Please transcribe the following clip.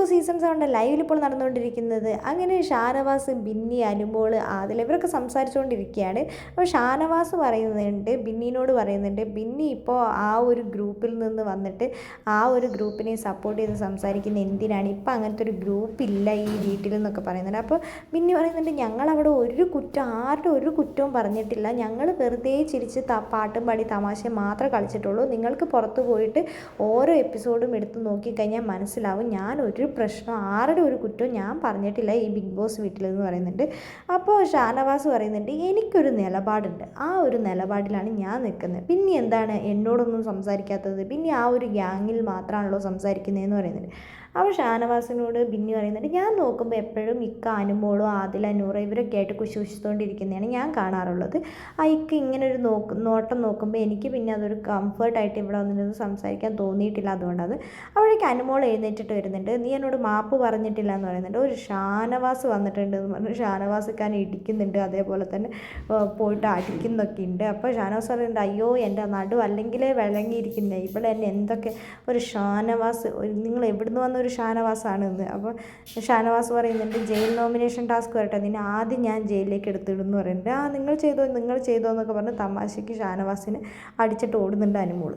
Boss season സെവന്റെ ലൈവിൽ ഇപ്പോൾ നടന്നുകൊണ്ടിരിക്കുന്നത് അങ്ങനെ ഷാനവാസ് ബിന്നി അനുമോൾ ആദിൽ ഇവരൊക്കെ സംസാരിച്ചുകൊണ്ടിരിക്കുകയാണ് അപ്പോൾ ഷാനവാസ് പറയുന്നുണ്ട് ബിന്നിനോട് പറയുന്നുണ്ട് ബിന്നി ഇപ്പോൾ ആ ഒരു ഗ്രൂപ്പിൽ നിന്ന് വന്നിട്ട് ആ ഒരു ഗ്രൂപ്പിനെ സപ്പോർട്ട് ചെയ്ത് സംസാരിക്കുന്ന എന്തിനാണ്? ഇപ്പം അങ്ങനത്തെ ഒരു ഗ്രൂപ്പ് ഇല്ല ഈ വീട്ടിൽ എന്നൊക്കെ പറയുന്നുണ്ട്. അപ്പോൾ ബിന്നി പറയുന്നുണ്ട് ഞങ്ങളവിടെ ഒരു കുറ്റം ആരുടെ ഒരു കുറ്റവും പറഞ്ഞിട്ടില്ല. ഞങ്ങൾ വെറുതെ ചിരിച്ച് പാട്ടും പാടി തമാശ മാത്രമേ കളിച്ചിട്ടുള്ളൂ. നിങ്ങൾക്ക് പുറത്ത് പോയിട്ട് ഓരോ എപ്പിസോഡും എടുത്ത് നോക്കിക്കഴിഞ്ഞാൽ മനസ്സിലാവും. ഞാൻ ഒരു പ്രശ്നം ആരുടെ ഒരു കുറ്റവും ഞാൻ പറഞ്ഞിട്ടില്ല ഈ ബിഗ് ബോസ് വീട്ടിൽ എന്ന് പറയുന്നുണ്ട്. അപ്പോൾ ഷാനവാസ് പറയുന്നുണ്ട് എനിക്കൊരു നിലപാടുണ്ട്. ആ ഒരു നിലപാടിലാണ് ഞാൻ നിൽക്കുന്നത്. പിന്നെ എന്താണ്? എന്നോടൊന്നും സംസാരിക്കാത്തത്. പിന്നെ ആ ഒരു ഗ്യാങ്ങിൽ മാത്രമാണല്ലോ സംസാരിക്കുന്നതെന്ന് പറയുന്നുണ്ട്. അപ്പോൾ ഷാനവാസിനോട് ബിന്നി പറയുന്നുണ്ട് ഞാൻ നോക്കുമ്പോൾ എപ്പോഴും ഇക്ക അനുമോളും ആദിൽ അനൂറ ഇവരൊക്കെ ആയിട്ട് കുശുശിച്ചുകൊണ്ടിരിക്കുന്നതാണ് ഞാൻ കാണാറുള്ളത്. ആ ഇക്ക ഇങ്ങനെ ഒരു നോക്ക് നോട്ടം നോക്കുമ്പോൾ എനിക്ക് പിന്നെ അതൊരു കംഫർട്ടായിട്ട് ഇവിടെ വന്നിട്ട് സംസാരിക്കാൻ തോന്നിയിട്ടില്ല അതുകൊണ്ടത്. അവിടേക്ക് അനുമോൾ എഴുന്നേറ്റിട്ട് വരുന്നുണ്ട് നീ എന്നോട് മാപ്പ് പറഞ്ഞിട്ടില്ല എന്ന് പറയുന്നുണ്ട്. ഒരു ഷാനവാസ് വന്നിട്ടുണ്ട് എന്ന് പറഞ്ഞു ഷാനവാസിക്കാൻ ഇടിക്കുന്നുണ്ട് അതേപോലെ തന്നെ പോയിട്ട് അടിക്കുന്നൊക്കെ ഉണ്ട്. അപ്പോൾ ഷാനവാസ് പറയുന്നുണ്ട് അയ്യോ എന്റെ നടു അല്ലെങ്കിലേ വിളങ്ങിയിരിക്കുന്നത് ഇവിടെ എന്നെ എന്തൊക്കെ ഒരു ഷാനവാസ് നിങ്ങൾ എവിടുന്ന് വന്ന ഒരു ഷാനവാസാണ് എന്ന് അപ്പോൾ ഷാനവാസ് പറയുന്നുണ്ട് ജയിൽ നോമിനേഷൻ ടാസ്ക് വരട്ടെ നിന്നെ ആദ്യം ഞാൻ ജയിലിലേക്ക് എടുത്തിടുന്നു പറയുന്നുണ്ട്. ആ നിങ്ങൾ ചെയ്തോ നിങ്ങൾ ചെയ്തോ എന്നൊക്കെ പറഞ്ഞ് തമാശയ്ക്ക് ഷാനവാസിനെ അടിച്ചിട്ട് ഓടുന്നുണ്ട് അനുമോൾ.